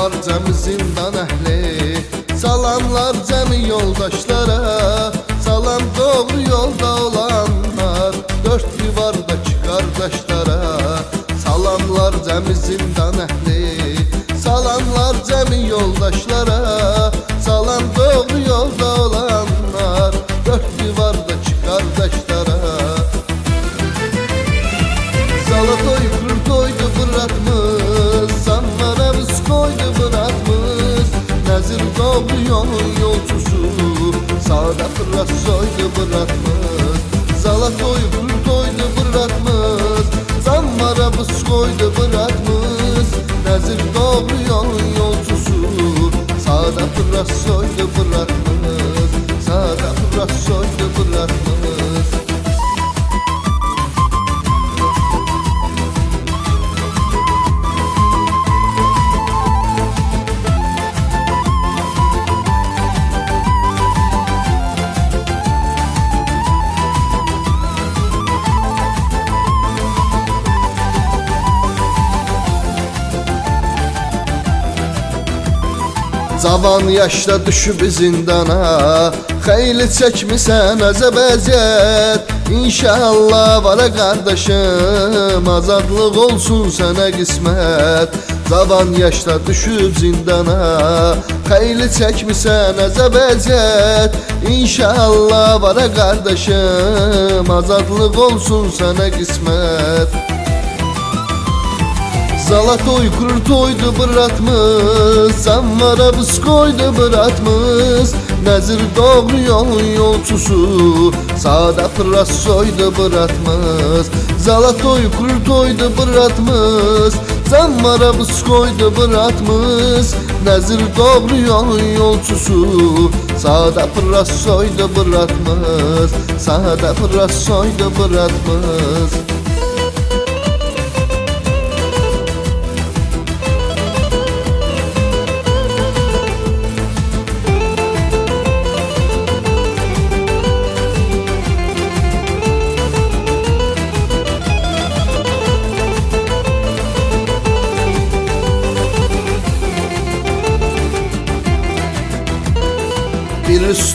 Salamlar cəmi zindan əhli Salamlar cəmi yoldaşlara. Salam doğru yolda olanlar Dört divardaki kardeşlara Salamlar cəmi zindan əhli Salamlar cəmi yoldaşlara Nezir doğru yolun yolcusu Sağda fırat soydu bırakmış Zalatoy kurtoydu bırakmış Sanlarımız koydu bırakmış Nezir doğru yolun yolcusu Sağda fırat soydu bırakmış Sağda fırat soydu bırakmış Cavan yaşda düşüb zindana. Xeyli çəkmisən əzəb əziyyət İnşallah vara qardaşım Azadlıq olsun sənə qismət Cavan yaşda düşüb zindana. Xeyli çəkmisən əzəb əziyyət İnşallah vara qardaşım Azadlıq olsun sənə qismət Zalatoy kurtoydu bıratmış Samara koydu bıratmış Nezir doğru yolun yolcusu Sağda fıras soydu bıratmış Zalatoy kurtoydu bıratmış Samara koydu bıratmış Nezir doğru yolun yolcusu Sağda fıras soydu bıratmış Sağda fıras soydu bıratmış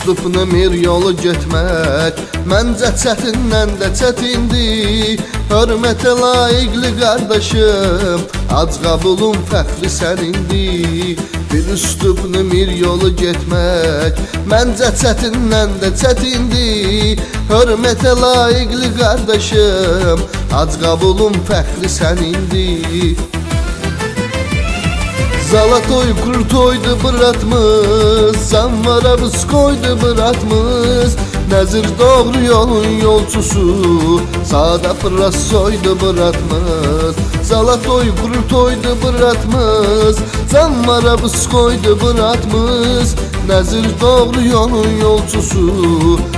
Bir üslubunu bir yolu getmək. Məncə çətindən də çətindir. Hörmətə layiqli qardaşım Ac qabulun fəxri sənindir. Bir üslubunu bir yolu getmək. Məncə çətindən də çətindir. Hörmətə layiqli qardaşım Ac qabulun fəxri sənindir Zalatoy kurtoydu bıratmış Zamvarabız koydu bıratmış Nezir doğru yolun yolcusu Sağda fıras soydu bıratmış Zalatoy kurtoydu bıratmış Zamvarabız koydu bıratmış Nezir doğru yolun yolcusu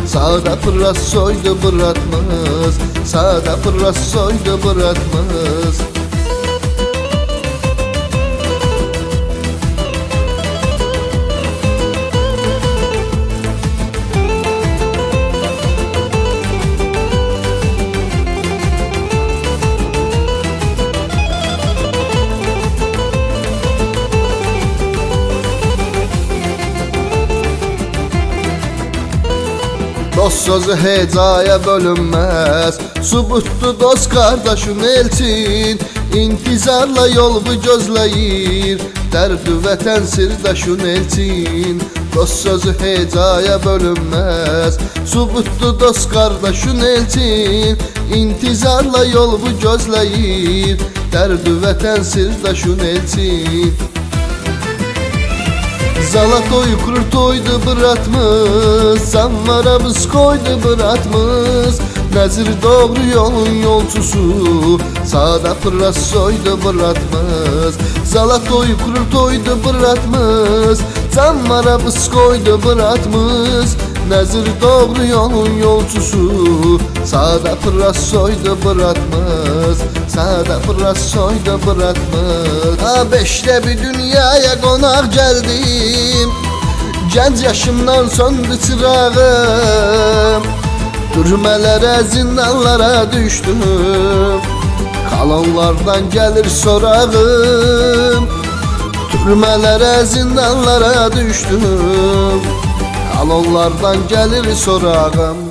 Sağda fıras soydu bıratmış Sağda fıras soydu bıratmış Dost sözü hecaya bölünmez. Subutlu dost kardeşin elçin. İntizarla yol bu gözleyir. Derdi vətən sirdaşın elçin. Dost sözü hecaya bölünmez. Subutlu dost kardeşin elçin. İntizarla yol bu gözleyir. Derdi vətən sirdaşın elçin Zalatoy kurtoydu bıratmış Sammarabız koydu bıratmış Nezir doğru yolun yolcusu. Sağda fıras soydu bıratmış Zalatoy kurtoydu bıratmış Sammarabız koydu bıratmış Nezir doğru yolun yolcusu. Sağda fıras soydu bıratmış Sağda fıras soydu bıratmış Ha beşte bir dünyaya konak geldim. Genç yaşımdan söndü çırağım Türmelere zindanlara düştüm. Kalanlardan gelir sorağım Türmelere zindanlara düştüm. Al onlardan gelir sorağım